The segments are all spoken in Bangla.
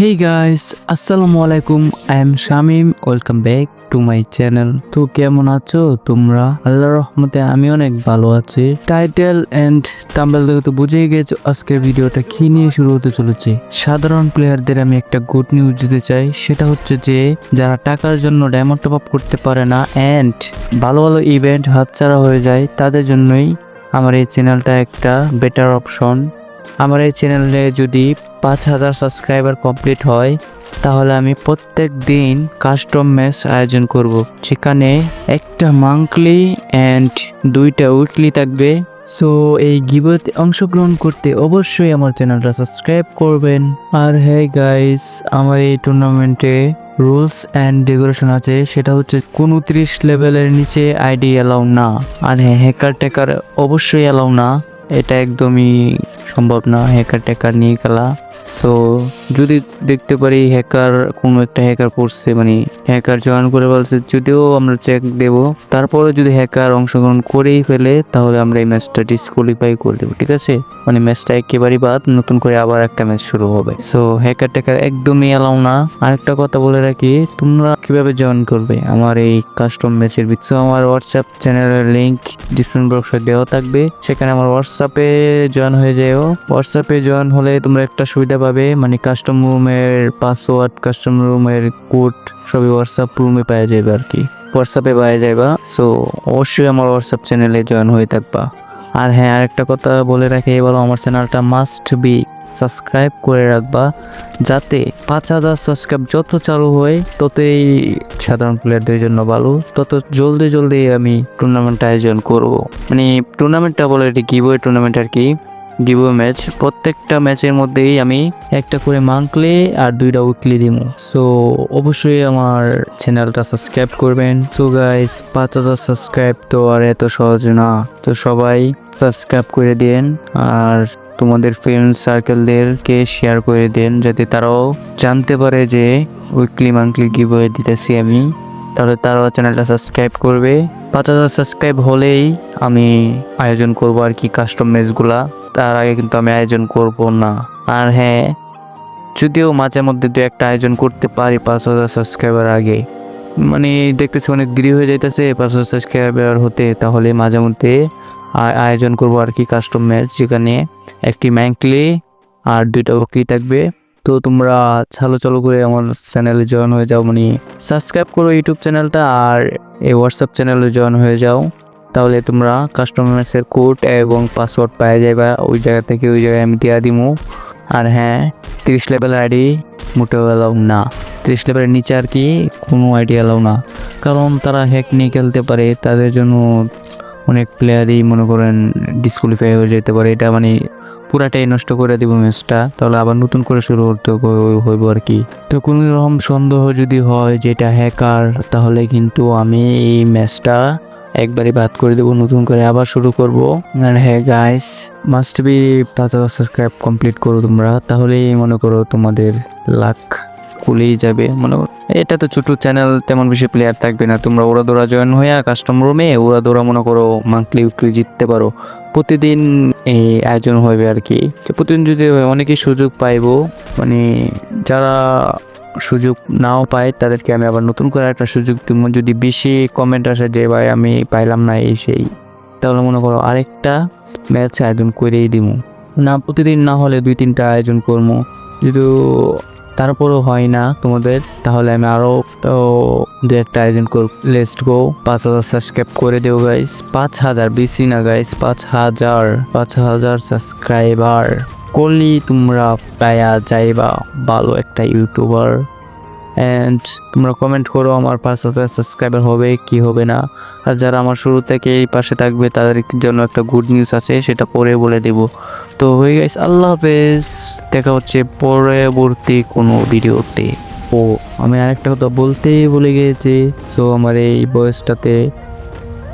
হেই গাইস আসসালামু আলাইকুম I am Shamim welcome back to my channel তো কেমন আছো তোমরা? আল্লাহর রহমতে আমি অনেক ভালো আছি। টাইটেল এন্ড তাম্বেল দেখে তো বুঝেই গেছো আজকের ভিডিওটা কি নিয়ে শুরু হতে চলেছে। সাধারণ প্লেয়ারদের আমি একটা গুড নিউজ দিতে চাই। সেটা হচ্ছে যে, যারা টাকার জন্য ডায়মন্ড টপ করতে পারে না এন্ড ভালো ভালো ইভেন্ট হাতছাড়া হয়ে যায়, তাদের জন্যই আমার এই চ্যানেলটা একটা বেটার অপশন আমার এই চ্যানেলে যদি পাঁচ হাজার সাবস্ক্রাইবার কমপ্লিট হয়, তাহলে আমি প্রত্যেক দিন কাস্টম ম্যাচ আয়োজন করব। সেখানে একটা মান্থলি অ্যান্ড দুইটা উইকলি থাকবে। সো এই গিবতে অংশগ্রহণ করতে অবশ্যই আমার চ্যানেলটা সাবস্ক্রাইব করবেন। আর হ্যাঁ গাইস আমার এই টুর্নামেন্টে রুলস অ্যান্ড ডেকোরেশন আছে। সেটা হচ্ছে কোনো ত্রিশ লেভেলের নিচে আইডি অ্যালাউ না। আর হ্যাঁ হ্যাকার টেকার অবশ্যই অ্যালাউ না। এটা একদমই সম্ভব না হ্যাকার ট্যাকার নিয়ে খেলা। সো যদি দেখতে পারি হ্যাকার কোনো একটা হ্যাকার পড়ছে মানে হ্যাকার জয়েন করে বলছে, যদিও আমরা চেক দেব, তারপরে যদি হ্যাকার অংশগ্রহণ করেই ফেলে, তাহলে আমরা এই ম্যাচটা ডিসকোয়ালিফাই করে দেবো, ঠিক আছে? মানে ম্যাচটা একেবারেই বাদ, নতুন করে আবার একটা ম্যাচ শুরু হবে। সো হ্যাকার ট্যাকার একদমই এলাও না। আরেকটা কথা বলে রাখি, তোমরা কীভাবে জয়েন করবে? আমার এই কাস্টম ম্যাচের ভিতরে আমার হোয়াটসঅ্যাপ চ্যানেলের লিঙ্ক ডিসক্রিপশন বক্সে দেওয়া থাকবে। সেখানে আমার হোয়াটসঅ্যাপে জয়েন হয়ে যেও। হোয়াটসঅ্যাপে জয়েন হলে তোমরা একটা সুবিধা পাবে মানে কাস্টম রুমের পাসওয়ার্ড কাস্টম রুমের কোড সবই হোয়াটসঅ্যাপ রুমে পাওয়া যাবে আর কি। হোয়াটসঅ্যাপে পাওয়া যাইবা সো অবশ্যই আমার হোয়াটসঅ্যাপ চ্যানেলে জয়েন হয়ে থাকবা। আর হ্যাঁ আরেকটা কথা বলে রাখি এবারও আমার চ্যানেলটা মাস্ট বি সাবস্ক্রাইব করে রাখবা, যাতে পাঁচ হাজার সাবস্ক্রাইব যত চালু হয়, ততই সাধারণ প্লেয়ারদের জন্য ভালো, তত জলদি জলদি আমি টুর্নামেন্ট আয়োজন করব। মানে টুর্নামেন্টটা বলে, এটি গিভওয়ে টুর্নামেন্ট আর কি? গিভওয়ে ম্যাচ প্রত্যেকটা ম্যাচের মধ্যেই আমি একটা করে মান্থলি আর দুইটা উইকলি দিব সো অবশ্যই আমার চ্যানেলটা সাবস্ক্রাইব করবেন। সো গাইস পাঁচ হাজার সাবস্ক্রাইব তো আর এত সহজ না। তো সবাই সাবস্ক্রাইব করে দিন আর তোমাদের ফ্রেন্ড সার্কেলদেরকে শেয়ার করে দেন যাতে তারাও জানতে পারে যে উইকলি মান্থলি গিভওয়ে দিতেছি আমি। তাহলে তারাও চ্যানেলটা সাবস্ক্রাইব করবে। পাঁচ হাজার সাবস্ক্রাইব হলেই আমি আয়োজন করব আর কি কাস্টম ম্যাচগুলা তার আগে কিন্তু আমি আয়োজন করব না। আর হ্যাঁ যদিও মাঝে মধ্যে দু একটা আয়োজন করতে পারি পাঁচ হাজার সাবস্ক্রাইবার আগে। মানে দেখতেছি অনেক দেরি হয়ে যাইতেছে, পাঁচ হাজার সাবস্ক্রাইবার হতে। তাহলে মাঝে মধ্যে আয়োজন করব আর কি কাস্টম ম্যাচ যেখানে একটি ম্যাঙ্কলি আর দুইটা বকরি থাকবে। তো তোমরা চালো, চালু করে আমার চ্যানেলে জয়েন হয়ে যাও। মানে সাবস্ক্রাইব করো ইউটিউব চ্যানেলটা আর এই হোয়াটসঅ্যাপ চ্যানেলে জয়েন হয়ে যাও। তাহলে তোমরা কাস্টমার্সের কোড এবং পাসওয়ার্ড পাওয়া যাবে ওই জায়গা থেকে ওই জায়গায় আমি দেওয়া দিমু। আর হ্যাঁ তিরিশ লেভেল আইডি মোটেও অ্যালাউ না। তিরিশ লেভেলের নিচে আর কি কোনো আইডি অ্যালাউ না। কারণ তারা হ্যাক নিয়ে খেলতে পারে, তাদের জন্য অনেক প্লেয়ারই মনে করেন ডিসকোয়ালিফাই হয়ে যেতে পারে। এটা মানে পুরাটাই নষ্ট করে দিব ম্যাচটা, তাহলে আবার নতুন করে শুরু করতে হই- হইব আর কি। তো কোনো রকম সন্দেহ যদি হয় যেটা হ্যাকার তাহলে কিন্তু আমি এই ম্যাচটা একবারই বাদ করে দেবো, নতুন করে আবার শুরু করব। আর হ্যাঁ গাইস মাস্ট বি হাজার সাবস্ক্রাইব কমপ্লিট করো তোমরা, তাহলেই মনে করো তোমাদের লাখ খুলেই যাবে, মনে করো। এটা তো ছোট চ্যানেল তেমন বেশি প্লেয়ার থাকবে না। তোমরা ওরা দৌড়া জয়েন হয়ে কাস্টম রুমে ওরা দৌড়া মনে করো মান্থলি উইকলি জিততে পারো। প্রতিদিন এই আয়োজন হবে আর কি। প্রতিদিন যদি অনেকেই সুযোগ পাইবো মানে যারা সুযোগ নাও পায়, তাদেরকে আমি আবার নতুন করে একটা সুযোগ দিব। যদি বেশি কমেন্ট আসে যে, ভাই, আমি পাইলাম না এই সেই, তাহলে মনে করো আরেকটা ম্যাচ আয়োজন করেই দিব না, প্রতিদিন না হলে দুই তিনটা আয়োজন করব যদি তারপরেও হয় না তোমাদের। তাহলে আমি আরও দু একটা আয়োজন করব লেস্ট গো। পাঁচ হাজার সাবস্ক্রাইব করে দেও গাইস পাঁচ হাজার, বেশি না গাইস পাঁচ হাজার পাঁচ হাজার সাবস্ক্রাইবার করলেই তোমরা পায়া যাইবা, ভালো একটা ইউটিউবার অ্যান্ড তোমরা কমেন্ট করো আমার পাঁচ হাজার সাবস্ক্রাইবার হবে, কি হবে না। আর যারা আমার শুরু থেকে এই পাশে থাকবে, তাদের জন্য একটা গুড নিউজ আছে, সেটা পরে বলে দেব। তো হয়ে গেছে, আল্লাহ হাফেজ। দেখা হচ্ছে পরবর্তী কোনো ভিডিওতে। ও, আমি আরেকটা কথা বলতেই বলে গিয়েছি সো আমার এই বয়সটাতে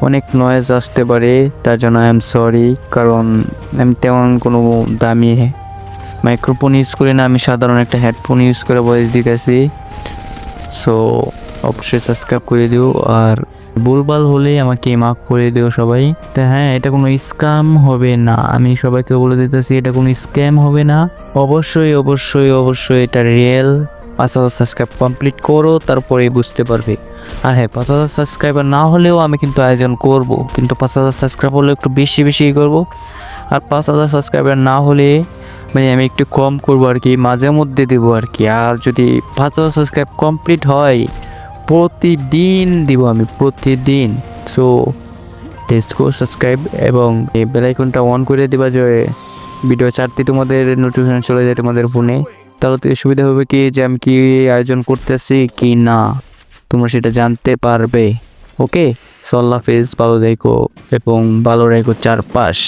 অনেক নয়েজ আসতে পারে, তার জন্য আই এম সরি কারণ আমি তেমন কোনো দামি মাইক্রোফোন ইউজ করি না, আমি সাধারণ একটা হেডফোন ইউজ করে ভয়েস দিতেছি। সো অবশ্যই সাবস্ক্রাইব করে দিও আর ভুলভাল হলে আমাকে মাফ করে দিও সবাই। তা হ্যাঁ এটা কোনো স্ক্যাম হবে না। আমি সবাইকে বলে দিতেছি, এটা কোনো স্ক্যাম হবে না। অবশ্যই অবশ্যই অবশ্যই এটা রিয়েল পাঁচ হাজার সাবস্ক্রাইব কমপ্লিট করো তারপরে বুঝতে পারবে। আর হ্যাঁ পাঁচ হাজার সাবস্ক্রাইবার না হলেও আমি কিন্তু আয়োজন করব। কিন্তু পাঁচ হাজার সাবস্ক্রাইব হলে একটু বেশি বেশি করব। আর পাঁচ হাজার সাবস্ক্রাইবার না হলে মানে আমি একটু কম করব আর কি, মাঝে মধ্যে দেবো আর কি। আর যদি পাঁচ হাজার সাবস্ক্রাইব কমপ্লিট হয়, প্রতিদিন দিব আমি, প্রতিদিন। সো টেস্কো সাবস্ক্রাইব এবং এই বেলাইকনটা অন করে দিবা যে ভিডিও চারটি তোমাদের নোটিফিকেশন চলে যায় তোমাদের ফোনে তাহলে তো সুবিধা হবে কি, যে আমি কি আয়োজন করতেছি কি না, তোমরা সেটা জানতে পারবে। ওকে সল্লা ফেস ভালো দেখো এবং ভালো রেখো চারপাশ।